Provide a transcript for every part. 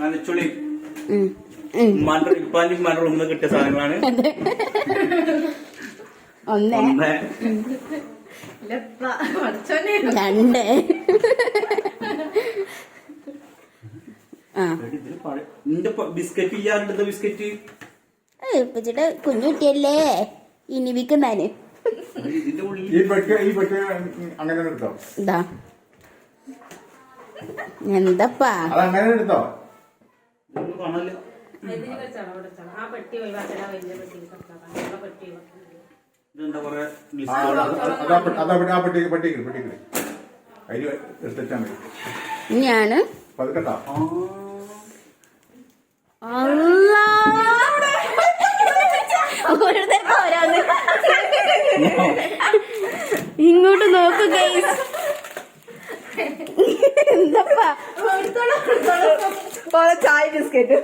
നനച്ചുളി. ഉമ്മാന്റെ ഇപ്പാന്റെ ഉമ്മാന്റെ റൂമിൽ നിന്ന് കിട്ടിയ സാധനങ്ങളാണ്. ഒന്ന്. ഒന്ന്. രണ്ട്. നിന്റെ ബിസ്ക്കറ്റ് ഇല്ലാണ്ട് ബിസ്ക്കറ്റ്? ഇപ്പച്ചിട്ട് കുഞ്ഞു കുട്ടിയല്ലേ? ഇനി വിൽക്കുന്നാന് ഇതിന്റെ ഉള്ളിൽ ഈ പെട്ടി ഈ പെട്ടി അങ്ങനെ എടുത്തോ? ഇതാ. എന്തപ്പാ? ഇതെന്താ കൊറേ പെട്ടിക്ക് മതി. ഇനിയാണ്. പതുക്കട്ടാ. ഇങ്ങോട്ട് നോക്കുക എന്താ എന്തപ്പാ? ചായ ബിസ്ക്കറ്റ്.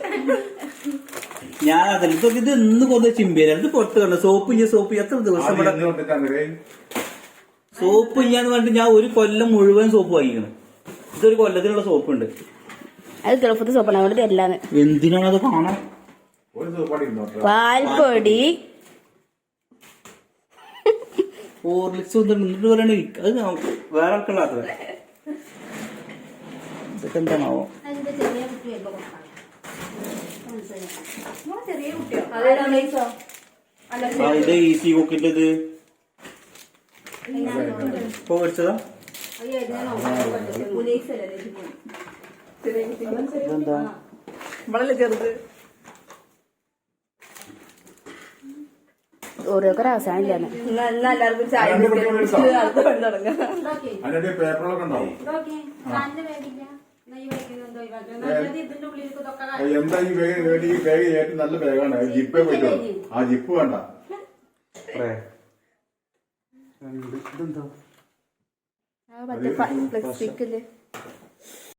ഞാൻ അതല്ല ഇതൊക്കെ ഇത് ഇന്ന് കൊന്ന ചിമ്പേല ഇത് പൊട്ട് കണ്ട? സോപ്പ് ഇല്ല സോപ്പ് എത്ര ദിവസം ഇവിടെ സോപ്പ് ഇല്ലാന്ന് പറഞ്ഞിട്ട് ഞാൻ ഒരു കൊല്ലം മുഴുവൻ സോപ്പ് വാങ്ങിക്കണം ഇതൊരു കൊല്ലത്തിനുള്ള സോപ്പ് ഉണ്ട് അത് ഗൾഫത്ത് സോപ്പണ. അവിടെ തരില്ലാന്ന്. എന്തിനാണ് അത് കാണാൻ? പാൽപ്പൊടി. ഓർലിക്സ് എന്നിട്ട് പറയണേ അത് ഞാൻ വേറെ ആൾക്കുള്ളാത്തത് ആ ഇത് ഈസി കുക്കിന്റെ ഇത്. ഇപ്പൊ മേടിച്ചതാ ഇതെന്താ നമ്മളല്ലേ ചെറുത്? അവസാനം എന്നാ. എല്ലാവർക്കും ചായ തുടങ്ങാം. എന്താ ഈ ബാഗ് ഈ ബാഗ് ഏറ്റവും നല്ല ബാഗാണ് ജിപ്പേ പറ്റുമോ ആ ജിപ്പ് വേണ്ട. ഇതെന്താ?